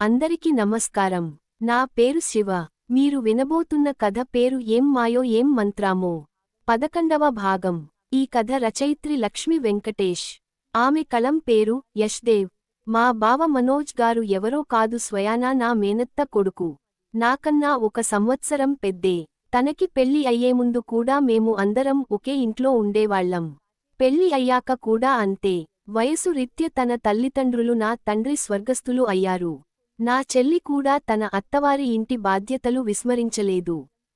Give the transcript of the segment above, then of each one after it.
అందరికీ నమస్కారం. నా పేరు శివ. మీరు వినబోతున్న కథ పేరు ఏం మాయో ఏం మంత్రామో. పదకండవ భాగం. ఈ కథ రచయిత్రి లక్ష్మి వెంకటేష్. ఆమె కలం పేరు యష్దేవ్. మా బావ మనోజ్ గారు ఎవరో కాదు స్వయానా నా మేనత్త కొడుకు. నాకన్నా ఒక సంవత్సరం పెద్దే. తనకి పెళ్ళి అయ్యే ముందు కూడా మేము అందరం ఒకే ఇంట్లో ఉండేవాళ్ళం పెళ్ళి అయ్యాక కూడా అంతే. వయసు రీత్య తన తల్లిదండ్రులు నా తండ్రి స్వర్గస్థులు అయ్యారు. నా చెల్లి కూడా తన అత్తవారి ఇంటి బాధ్యతలు విస్మరించలేదు.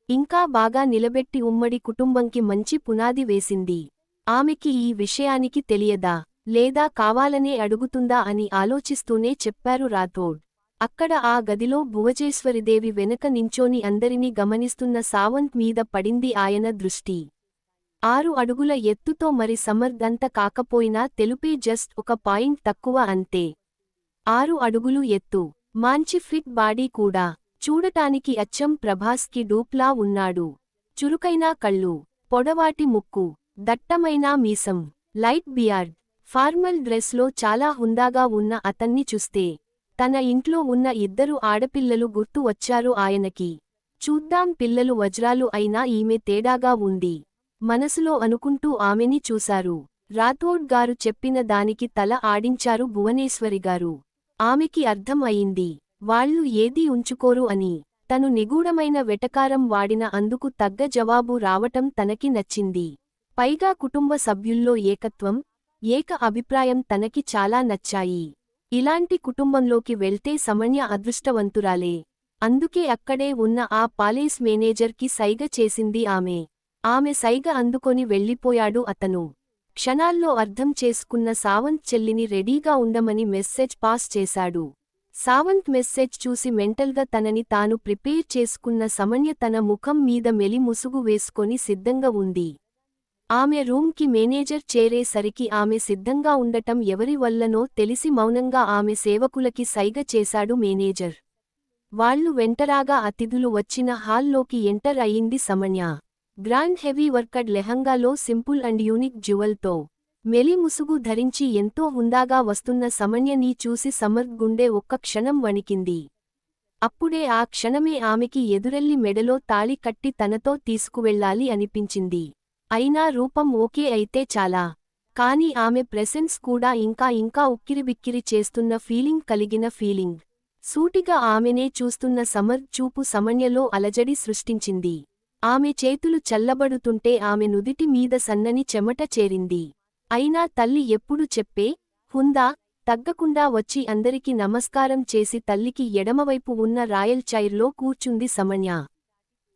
ఇంకా బాగా నిలబెట్టి ఉమ్మడి కుటుంబంకి మంచి పునాది వేసింది. ఆమెకి ఈ విషయానికి తెలియదా? లేదా కావాలనే అడుగుతుందా అని ఆలోచిస్తూనే చెప్పారు రాథోడ్. అక్కడ ఆ గదిలో భువజేశ్వరిదేవి వెనక నించోని అందరినీ గమనిస్తున్న సావంత్ మీద పడింది ఆయన దృష్టి. ఆరు అడుగుల ఎత్తుతో మరి సమర్థంత కాకపోయినా తెలుపే జస్ట్ ఒక పాయింట్ తక్కువ అంతే. ఆరు అడుగులు ఎత్తు. మాంచి ఫిట్ బాడీ కూడా. చూడటానికి అచ్చం ప్రభాస్కి డూప్లా ఉన్నాడు. చురుకైనా కళ్ళు పొడవాటి ముక్కు దట్టమైన మీసం లైట్ బియార్డ్ ఫార్మల్ డ్రెస్లో చాలా హుందాగా ఉన్న అతన్ని చూస్తే తన ఇంట్లో ఉన్న ఇద్దరు ఆడపిల్లలు గుర్తు వచ్చారు ఆయనకి. చూద్దాం పిల్లలు వజ్రాలు అయినా ఈమె తేడాగా ఉంది. మనసులో అనుకుంటూ ఆమెని చూశారు. రాథోడ్ గారు చెప్పిన దానికి తల ఆడించారు భువనేశ్వరిగారు ఆమెకి అర్థం అయింది. వాళ్ళు ఏదీ ఉంచుకోరు అని. తను నిగూఢమైన వెటకారం వాడిన అందుకు తగ్గ జవాబు రావటం తనకి నచ్చింది. పైగా కుటుంబ సభ్యుల్లో ఏకత్వం ఏక అభిప్రాయం తనకి చాలా నచ్చాయి. ఇలాంటి కుటుంబంలోకి వెళ్తే సమన్య అదృష్టవంతురాలే. అందుకే అక్కడే ఉన్న ఆ పాలేస్ మేనేజర్కి సైగ చేసింది ఆమె. ఆమె సైగ అందుకొని వెళ్ళిపోయాడు అతను. క్షణాల్లో అర్థం చేసుకున్న సావంత్ చెల్లిని రెడీగా ఉండమని మెస్సేజ్ పాస్ చేశాడు. సావంత్ మెస్సేజ్ చూసి మెంటల్గా తనని తాను ప్రిపేర్ చేసుకున్న సమన్య తన ముఖం మీద మెలి ముసుగు వేసుకొని సిద్ధంగా ఉంది. ఆమె రూమ్కి మేనేజర్ చేరేసరికి ఆమె సిద్ధంగా ఉండటం ఎవరి వల్లనో తెలిసి మౌనంగా ఆమె సేవకులకి సైగ చేశాడు మేనేజర్. వాళ్ళు వెంటరాగా అతిథులు వచ్చిన హాల్లోకి ఎంటర్ అయింది సమన్య. గ్రాండ్ హెవీ వర్కడ్ లెహంగాలో సింపుల్ అండ్ యూనిక్ జ్యువెల్తో మెలి ముసుగు ధరించి ఎంతో హుందాగా వస్తున్న సమన్యని చూసి సమర్థ్ గుండె ఒక్క క్షణం వణికింది. అప్పుడే ఆ క్షణమే ఆమెకి ఎదురెల్లి మెడలో తాళి కట్టి తనతో తీసుకువెళ్ళాలి అనిపించింది. అయినా రూపం ఓకే అయితే చాలా. కాని ఆమె ప్రెసెన్స్ కూడా ఇంకా ఇంకా ఉక్కిరిబిక్కిరి చేస్తున్న ఫీలింగ్ కలిగిన ఫీలింగ్. సూటిగా ఆమెనే చూస్తున్న సమర్థ్ చూపు సమన్యలో అలజడి సృష్టించింది. ఆమె చేతులు చల్లబడుతుంటే ఆమె నుదిటి మీద సన్నని చెమట చేరింది. అయినా తల్లి ఎప్పుడు చెప్పే హుందా తగ్గకుండా వచ్చి అందరికి నమస్కారం చేసి తల్లికి ఎడమవైపు ఉన్న రాయల్ చైర్లో కూర్చుంది సమన్య.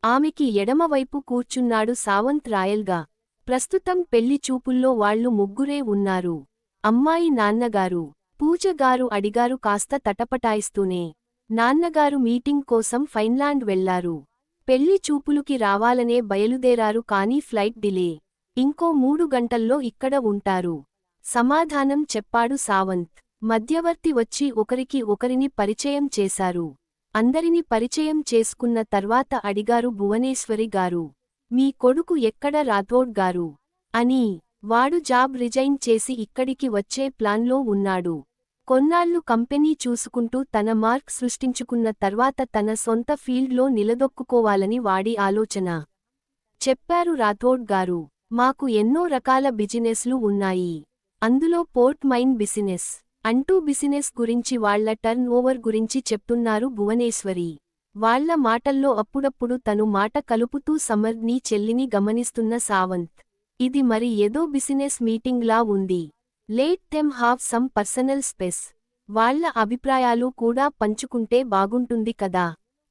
ఆమెకి ఎడమవైపు కూర్చున్నాడు సావంత్ రాయల్గా. ప్రస్తుతం పెళ్ళి చూపుల్లో వాళ్ళు ముగ్గురే ఉన్నారు. అమ్మాయి నాన్నగారు. పూజగారు అడిగారు కాస్త తటపటాయిస్తూనే. నాన్నగారు మీటింగ్ కోసం ఫైన్లాండ్ వెళ్ళారు. పెళ్ళి చూపులుకి రావాలనే బయలుదేరారు కానీ ఫ్లైట్ డిలే. ఇంకో మూడు గంటల్లో ఇక్కడ ఉంటారు. సమాధానం చెప్పాడు సావంత్. మధ్యవర్తి వచ్చి ఒకరికి ఒకరిని పరిచయం చేశారు. అందరిని పరిచయం చేసుకున్న తర్వాత అడిగారు భువనేశ్వరి గారు. మీ కొడుకు ఎక్కడ రాథోడ్ గారు అని. వాడు జాబ్ రిజైన్ చేసి ఇక్కడికి వచ్చే ప్లాన్లో ఉన్నాడు. కొన్నాళ్ళు కంపెనీ చూసుకుంటూ తన మార్క్ సృష్టించుకున్న తర్వాత తన సొంత ఫీల్డ్లో నిలదొక్కుకోవాలని వాడి ఆలోచన. చెప్పారు రాథోడ్ గారు. మాకు ఎన్నో రకాల బిజినెస్లు ఉన్నాయి. అందులో పోర్ట్ మైన్ బిజినెస్ అంటూ బిజినెస్ గురించి వాళ్ళ టర్న్ ఓవర్ గురించి చెప్తున్నారు భువనేశ్వరి. వాళ్ళ మాటల్లో అప్పుడప్పుడు తను మాట కలుపుతూ సమర్ని చెల్లిని గమనిస్తున్న సావంత్. ఇది మరి ఏదో బిజినెస్ మీటింగ్లా ఉంది. Let them have some personal space వాళ్ళ అభిప్రాయాలు కూడా పంచుకుంటే బాగుంటుంది కదా?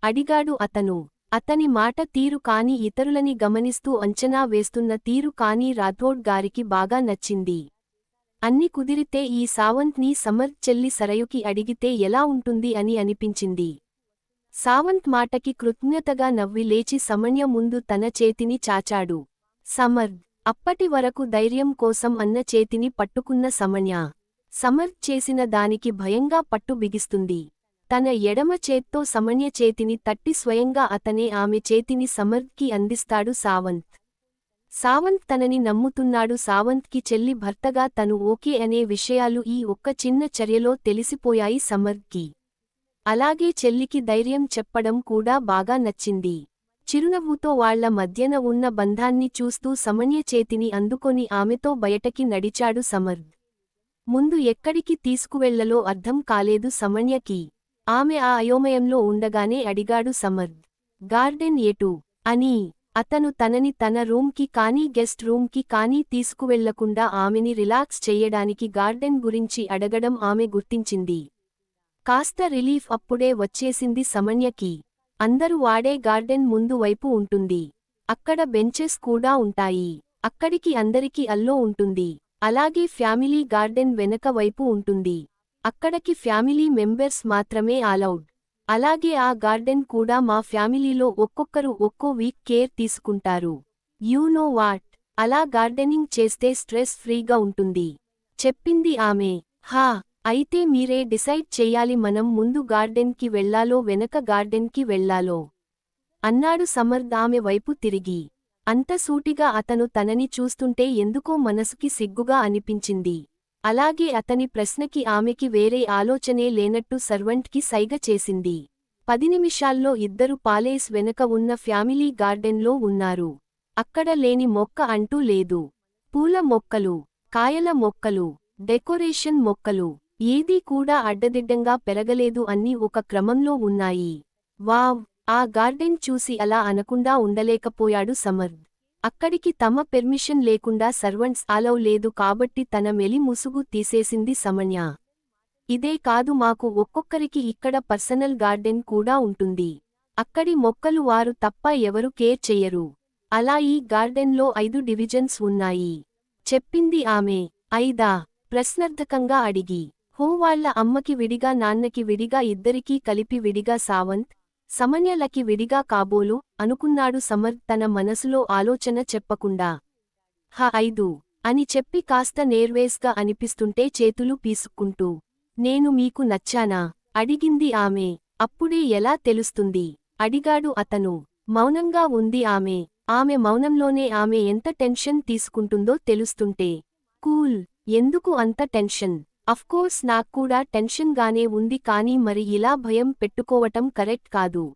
అడిగాడు అతను. అతని మాట తీరు కాని ఇతరులని గమనిస్తూ అంచనా వేస్తున్న తీరు కాని రాథోడ్ గారికి బాగా నచ్చింది. అన్ని కుదిరితే ఈ సావంత్ని సమర్ చెల్లి సరయుకి అడిగితే ఎలా ఉంటుంది అని అనిపించింది. సావంత్ మాటకి కృతజ్ఞతగా నవ్వి లేచి సమన్య ముందు తన చేతిని చాచాడు. సమర్ద్ అప్పటి వరకు ధైర్యం కోసం అన్న చేతిని పట్టుకున్న సమన్య సమర్థ్ చేసిన దానికి భయంగా పట్టు బిగిస్తుంది. తన ఎడమ చేత్తో సమన్య చేతిని తట్టి స్వయంగా అతనే ఆమె చేతిని సమర్కి అందిస్తాడు సావంత్. సావంత్ తనని నమ్ముతున్నాడు. సావంత్కి చెల్లి భర్తగా తను ఓకే అనే విషయాలు ఈ ఒక్క చిన్న చర్యలో తెలిసిపోయాయి సమర్కి. అలాగే చెల్లికి ధైర్యం చెప్పడం కూడా బాగా నచ్చింది. చిరునవ్వుతో వాళ్ళ మధ్యన ఉన్న బంధాన్ని చూస్తూ సమన్య చేతిని అందుకొని ఆమెతో బయటకి నడిచాడు సమర్థ్ ముందు ఎక్కడికి తీసుకువెళ్ళలో అర్థం కాలేదు సమన్యకి. ఆమె ఆ అయోమయంలో ఉండగానే అడిగాడు సమర్థ్ గార్డెన్ ఎటు అని. అతను తనని తన రూమ్కి కానీ గెస్ట్ రూమ్కి కానీ తీసుకువెళ్ళకుండా ఆమెని రిలాక్స్ చెయ్యడానికి గార్డెన్ గురించి అడగడం ఆమె గుర్తించింది. కాస్త రిలీఫ్ అప్పుడే వచ్చేసింది సమన్యకి. అందరూ వాడే గార్డెన్ ముందు వైపు ఉంటుంది. అక్కడ బెంచెస్ కూడా ఉంటాయి. అక్కడికి అందరికీ అల్లో ఉంటుంది. అలాగే ఫ్యామిలీ గార్డెన్ వెనక వైపు ఉంటుంది. అక్కడికి ఫ్యామిలీ మెంబెర్స్ మాత్రమే అలౌడ్. అలాగే ఆ గార్డెన్ కూడా మా ఫ్యామిలీలో ఒక్కొక్కరు ఒక్కో వీక్ కేర్ తీసుకుంటారు. You know what. అలా గార్డెనింగ్ చేస్తే స్ట్రెస్ ఫ్రీగా ఉంటుంది. చెప్పింది ఆమె. హా! అయితే మీరే డిసైడ్ చెయ్యాలి మనం ముందు గార్డెన్కి వెళ్ళాలో వెనక గార్డెన్కి వెళ్ళాలో అన్నాడు సమర్థ ఆమె వైపు తిరిగి. అంత సూటిగా అతను తనని చూస్తుంటే ఎందుకో మనసుకి సిగ్గుగా అనిపించింది. అలాగే అతని ప్రశ్నకి ఆమెకి వేరే ఆలోచనే లేనట్టు సర్వెంట్కి సైగ చేసింది. పది నిమిషాల్లో ఇద్దరు పాలేస్ వెనక ఉన్న ఫ్యామిలీ గార్డెన్లో ఉన్నారు. అక్కడ లేని మొక్క అంటూ లేదు. పూల మొక్కలు కాయల మొక్కలు డెకరేషన్ మొక్కలు ఏదీ కూడా అడ్డదిడ్డంగా పెరగలేదు అన్నీ ఒక క్రమంలో ఉన్నాయి. వావ్! ఆ గార్డెన్ చూసి అలా అనకుండా ఉండలేకపోయాడు సమర్థ్. అక్కడికి తమ పెర్మిషన్ లేకుండా సర్వెంట్స్ అలౌ లేదు కాబట్టి తన మెలి ముసుగు తీసేసింది సమన్య. ఇదే కాదు మాకు ఒక్కొక్కరికి ఇక్కడ పర్సనల్ గార్డెన్ కూడా ఉంటుంది. అక్కడి మొక్కలు వారు తప్ప ఎవరు కేర్ చెయ్యరు. అలా ఈ గార్డెన్లో ఐదు డివిజన్స్ ఉన్నాయి. చెప్పింది ఆమె. ఐదా? ప్రశ్నార్థకంగా అడిగి. హో వాళ్ళ అమ్మకి విడిగా నాన్నకి విడిగా ఇద్దరికీ కలిపి విడిగా సావంత్ సమన్యలకి విడిగా కాబోలు అనుకున్నాడు సమర్ తన మనసులో ఆలోచన చెప్పకుండా. హ ఐదు అని చెప్పి కాస్త నేర్వేస్గా అనిపిస్తుంటే చేతులు పీసుక్కుంటూ నేను మీకు నచ్చానా? అడిగింది ఆమె. అప్పుడే ఎలా తెలుస్తుంది? అడిగాడు అతను. మౌనంగా ఉంది ఆమె. ఆమె మౌనంలోనే ఆమె ఎంత టెన్షన్ తీసుకుంటుందో తెలుస్తుంటే. కూల్. ఎందుకు అంత టెన్షన్? అఫ్కోర్స్ నాక్కూడా టెన్షన్గానే ఉంది కానీ మరి ఇలా భయం పెట్టుకోవటం కరెక్ట్ కాదు.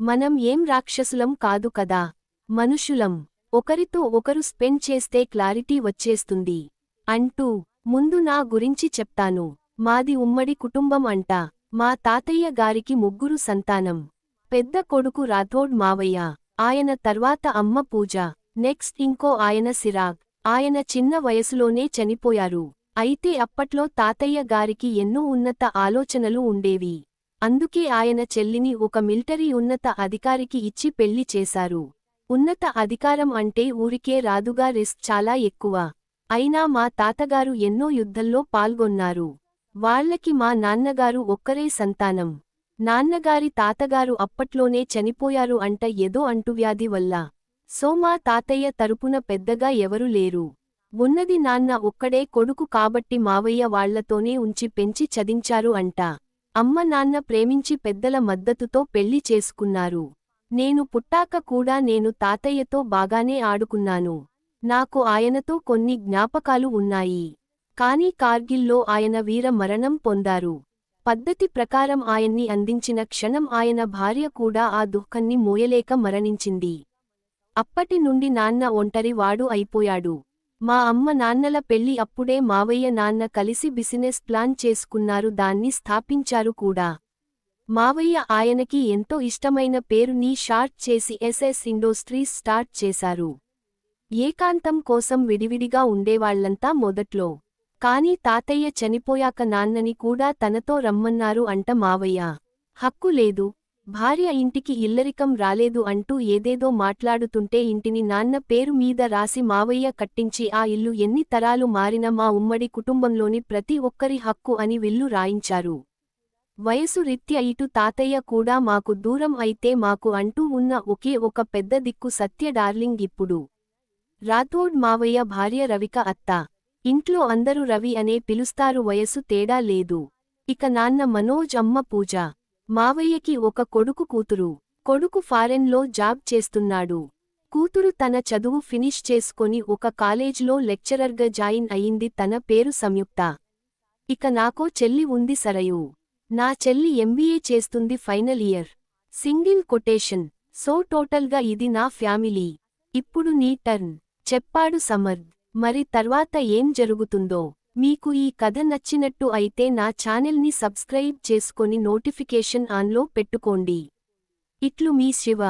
మనం ఏం రాక్షసులం కాదు కదా. మనుషులం. ఒకరితో ఒకరు స్పెండ్ చేస్తే క్లారిటీ వచ్చేస్తుంది. అంటూ ముందు నా గురించి చెప్తాను. మాది ఉమ్మడి కుటుంబం అంట. మా తాతయ్య గారికి ముగ్గురు సంతానం. పెద్ద కొడుకు రాథోడ్ మావయ్య. ఆయన తర్వాత అమ్మ పూజ. నెక్స్ట్ ఇంకో ఆయన సిరాగ్. ఆయన చిన్న వయసులోనే చనిపోయారు. అయితే అప్పట్లో తాతయ్య గారికి ఎన్నో ఉన్నత ఆలోచనలు ఉండేవి. అందుకే ఆయన చెల్లిని ఒక మిలిటరీ ఉన్నత అధికారికి ఇచ్చి పెళ్ళి చేశారు. ఉన్నత అధికారం అంటే ఊరికే రాదుగా రిస్క్ చాలా ఎక్కువ. అయినా మా తాతగారు ఎన్నో యుద్ధంలో పాల్గొన్నారు. వాళ్ళకి మా నాన్నగారు ఒక్కరే సంతానం. నాన్నగారి తాతగారు అప్పట్లోనే చనిపోయారు అంట ఏదో అంటువ్యాధి వల్ల. సో మా తాతయ్య తరపున పెద్దగా ఎవరూ లేరు. ఉన్నది నాన్న ఒక్కడే కొడుకు కాబట్టి మావయ్య వాళ్ళతోనే ఉంచి పెంచి చదించారు అంట. అమ్మ నాన్న ప్రేమించి పెద్దల మద్దతుతో పెళ్ళి చేసుకున్నారు. నేను పుట్టాక కూడా నేను తాతయ్యతో బాగానే ఆడుకున్నాను. నాకు ఆయనతో కొన్ని జ్ఞాపకాలు ఉన్నాయి. కాని కార్గిల్లో ఆయన వీర మరణం పొందారు. పద్ధతి ప్రకారం ఆయన్ని అందించిన క్షణం ఆయన భార్య కూడా ఆ దుఃఖాన్ని మోయలేక మరణించింది. అప్పటి నుండి నాన్న ఒంటరి వాడు అయిపోయాడు. మా అమ్మ నాన్నల పెళ్ళి అప్పుడే మావయ్య నాన్న కలిసి బిజినెస్ ప్లాన్ చేసుకున్నారు దాన్ని స్థాపించారు కూడా. మావయ్య ఆయనకి ఎంతో ఇష్టమైన పేరుని షార్ట్ చేసి ఎస్ఎస్ ఇండోస్ట్రీస్ స్టార్ట్ చేశారు. ఏకాంతం కోసం విడివిడిగా ఉండేవాళ్ళంతా మొదట్లో. కాని తాతయ్య చనిపోయాక నాన్నని కూడా తనతో రమ్మన్నారు అంట మావయ్య. హక్కు లేదు భార్య ఇంటికి ఇల్లరికం రాలేదు అంటూ ఏదేదో మాట్లాడుతుంటే ఇంటిని నాన్న పేరు మీద రాసి మావయ్య కట్టించి ఆ ఇల్లు ఎన్ని తరాలు మారిన మా ఉమ్మడి కుటుంబంలోని ప్రతి ఒక్కరి హక్కు అని విల్లు రాయించారు. వయసు రీత్యా ఇటు తాతయ్య కూడా మాకు దూరం అయితే మాకు అంటూ ఉన్న ఒకే ఒక పెద్ద దిక్కు సత్య డార్లింగ్ ఇప్పుడు. రాథోడ్ మావయ్య భార్య రవిక అత్త. ఇంట్లో అందరూ రవి అనే పిలుస్తారు వయసు తేడా లేదు. ఇక నాన్న మనోజ్ అమ్మ పూజ. మావయ్యకి ఒక కొడుకు కూతురు. కొడుకు ఫారెన్లో జాబ్ చేస్తున్నాడు. కూతురు తన చదువు ఫినిష్ చేసుకొని ఒక కాలేజ్లో లెక్చరర్గా జాయిన్ అయింది తన పేరు సంయుక్త. ఇక నాకో చెల్లి ఉంది సరయు. నా చెల్లి ఎంబీఏ చేస్తుంది final year. Single quotation. So టోటల్గా ఇది నా ఫ్యామిలీ. ఇప్పుడు నీ టర్న్. చెప్పాడు సమర్థ్ మరి తర్వాత ఏం జరుగుతుందో? మీకు ఈ కథ నచ్చినట్టు అయితే నా ఛానెల్ని సబ్స్క్రైబ్ చేసుకొని నోటిఫికేషన్ ఆన్లో పెట్టుకోండి. ఇట్లు మీ శివ.